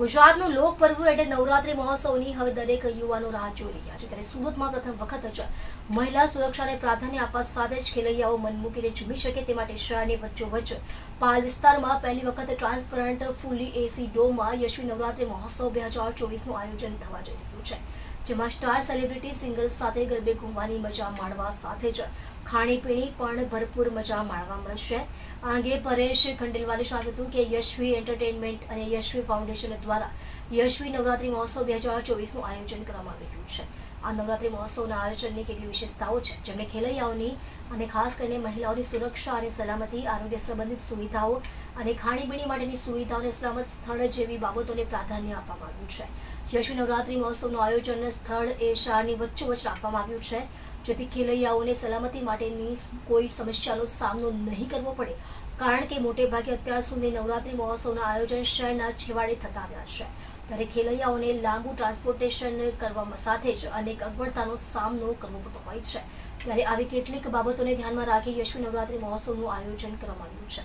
ગુજરાતનું લોક પર્વ એટલે નવરાત્રી મહોત્સવની હવે દરેક યુવાનો રાહ જોઈ રહ્યા છે. ત્યારે સુરતમાં પ્રથમ વખત જ મહિલા સુરક્ષાને પ્રાધાન્ય આપવા સાથે જ ખેલૈયાઓ મન મૂકીને ઝૂમી શકે તે માટે શહેરની વચ્ચોવચ્ચ પાલ વિસ્તારમાં પહેલી વખત ટ્રાન્સપરન્ટ ફૂલી એસી ડોમાં યશવી નવરાત્રી મહોત્સવ બે હજાર ચોવીસનું આયોજન થવા જઈ રહ્યું છે. જેમાં સ્ટાર સેલિબ્રિટી સિંગર સાથે ગરબે ઘૂમવાની મજા માણવા સાથે જ ખાણીપીણી પણ ભરપૂર મજા માણવા મળશે. આ અંગે પરેશ ખંડેલવાલે જણાવ્યું હતું કે યશવી એન્ટરટેનમેન્ટ અને યશવી ફાઉન્ડેશન દ્વારા યશવી નવરાત્રી મહોત્સવ બે હજાર ચોવીસનું આયોજન કરવામાં આવી રહ્યું છે. આ નવરાત્રી મહોત્સવના આયોજનની કેટલી વિશેષતાઓ છે? જેમણે ખેલૈયાઓની અને ખાસ કરીને મહિલાઓની સુરક્ષા અને સલામતી, આરોગ્ય સંબંધિત સુવિધાઓ અને ખાણીપીણી માટેની સુવિધાઓ અને સલામત સ્થળ જેવી બાબતોને પ્રાધાન્ય આપવામાં આવ્યું છે. યશવી નવરાત્રી મહોત્સવનું આયોજન સ્થળ એ શાળની વચ્ચોવચ્ચ રાખવામાં આવ્યું છે, જેથી ખેલૈયાઓને સલામતી માટેની કોઈ સમસ્યાનો સામનો નહીં કરવો પડે. કારણ કે મોટે ભાગે અત્યાર સુધી નવરાત્રી મહોત્સવના આયોજન શહેરના છેવાડે થતા આવ્યા છે. ત્યારે ખેલૈયાઓને લાંબુ ટ્રાન્સપોર્ટેશન કરવામાં સાથે જ અનેક અગવડતાનો સામનો કરવો પડતો હોય છે. ત્યારે આવી કેટલીક બાબતોને ધ્યાનમાં રાખી યશવી નવરાત્રી મહોત્સવનું આયોજન કરવામાં આવ્યું છે.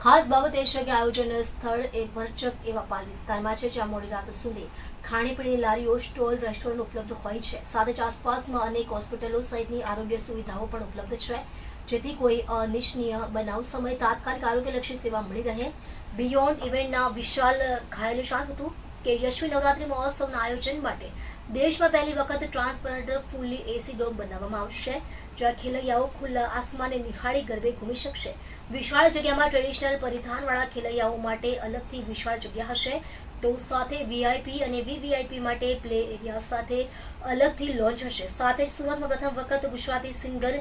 ખાસ બાબત એ છે કે આયોજન સ્થળ એ ભરચક એવા પાલ વિસ્તારમાં છે, જ્યાં મોડી રાત સુધી ખાણીપીણીની લારીઓ, સ્ટોલ, રેસ્ટોરન્ટ ઉપલબ્ધ હોય છે. સાથે જ આસપાસમાં અનેક હોસ્પિટલો સહિતની આરોગ્ય સુવિધાઓ પણ ઉપલબ્ધ છે. જેથી કોઈ અનિચ્છનીય બનાવ સમયે તાત્કાલિક આરોગ્યલક્ષી સેવા મળી રહે. બિયોન્ડ ઇવેન્ટના વિશાલ ઘાયલ શાંત હતું કે યશવી નવરાત્રી મહોત્સવના આયોજન માટે દેશમાં પહેલી વખત ટ્રાન્સપરન્ટ ફૂલ્લી એસી ડોમ બનાવવામાં આવશે. જ્યાં ખેલૈયાઓ ખુલ્લા આસમાને નિહાળી ગરબે ઘૂમી શકશે. વિશાળ જગ્યામાં ટ્રેડિશનલ પરિધાનવાળા ખેલૈયાઓ માટે અલગથી વિશાળ જગ્યા હશે. તો સાથે વીઆઈપી અને વીવીઆઈપી માટે પ્લે એરિયા સાથે અલગથી લોન્ચ હશે. સાથે જ સુરતમાં પ્રથમ વખત ગુજરાતી સિંગર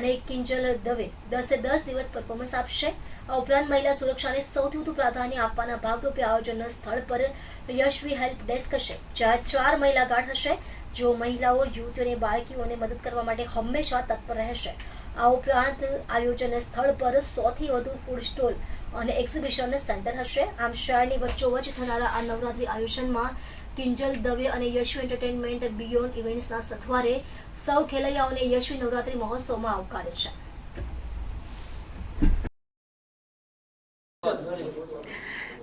અને કિંજલ દવે દસે દસ દિવસ પરફોર્મન્સ આપશે. આ ઉપરાંત મહિલા સુરક્ષાને સૌથી વધુ પ્રાધાન્ય આપવાના ભાગરૂપે આયોજનના સ્થળ પર યશવી હેલ્પ ડેસ્ક હશે, જ્યાં ચાર મહિલા ગાર્ડ હશે, જો મહિલાઓ યુવતીઓને બાળકીઓને મદદ કરવા માટે હંમેશા તત્પર રહેશે. આ ઉપરાંત આયોજન સ્થળ પર સૌથી વધુ ફૂડ સ્ટોલ અને એક્ઝિબિશન સેન્ટર હશે. આમ શહેરની વચ્ચોવચ્ચ થનારા આ નવરાત્રી આયોજનમાં કિંજલ દવે અને યશવી એન્ટરટેનમેન્ટ બિયોન્ડ ઇવેન્ટ્સના સથવારે સૌ ખેલૈયાઓને યશવી નવરાત્રી મહોત્સવમાં આવકારે છે.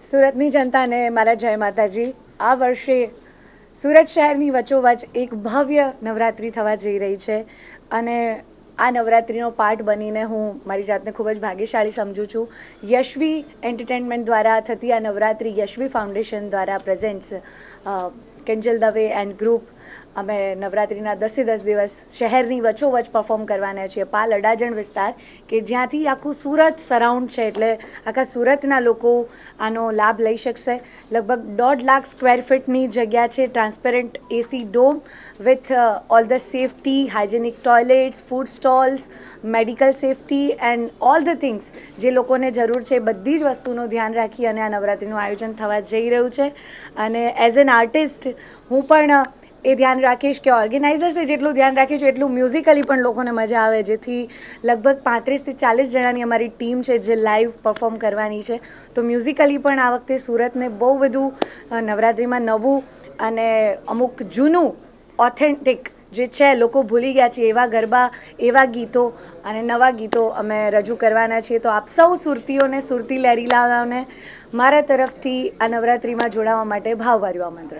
સુરતની જનતાને મારા જય માતાજી. આ વર્ષે સુરત શહેરની વચ્ચોવચ એક ભવ્ય નવરાત્રિ થવા જઈ રહી છે અને આ નવરાત્રિનો પાર્ટ બનીને હું મારી જાતને ખૂબ જ ભાગ્યશાળી સમજું છું. યશવી એન્ટરટેનમેન્ટ દ્વારા થતી આ નવરાત્રિ યશવી ફાઉન્ડેશન દ્વારા presents Kenjal Dave and group અમે નવરાત્રિના દસે દસ દિવસ શહેરની વચોવચ પરફોર્મ કરવાના છીએ. પાલ અડાજણ વિસ્તાર, કે જ્યાંથી આખું સુરત સરાઉન્ડ છે, એટલે આખા સુરતના લોકો આનો લાભ લઈ શકશે. લગભગ દોઢ લાખ સ્ક્વેર ફીટની જગ્યા છે transparent AC dome with all the safety hygienic toilets food stalls medical safety and all the things જે લોકોને જરૂર છે, બધી જ વસ્તુનું ધ્યાન રાખી અને આ નવરાત્રિનું આયોજન થવા જઈ રહ્યું છે. અને એઝ એન આર્ટિસ્ટ હું પણ એ ધ્યાન રાખીશ કે ઓર્ગેનાઇઝર્સે જેટલું ધ્યાન રાખ્યું છે એટલું મ્યુઝિકલી પણ લોકોને મજા આવે. જેથી લગભગ પાંત્રીસથી ચાલીસ જણાની અમારી ટીમ છે જે લાઈવ પરફોર્મ કરવાની છે. તો મ્યુઝિકલી પણ આ વખતે સુરતને બહુ બધું નવરાત્રિમાં નવું અને અમુક જૂનું ઓથેન્ટિક જે છે, લોકો ભૂલી ગયા છે એવા ગરબા, એવા ગીતો અને નવા ગીતો અમે રજૂ કરવાના છીએ. તો આપ સૌ સુરતીઓને, સુરતી લહેરીલાઓને મારા તરફથી આ નવરાત્રિમાં જોડાવા માટે ભાવભર્યું આમંત્રણ.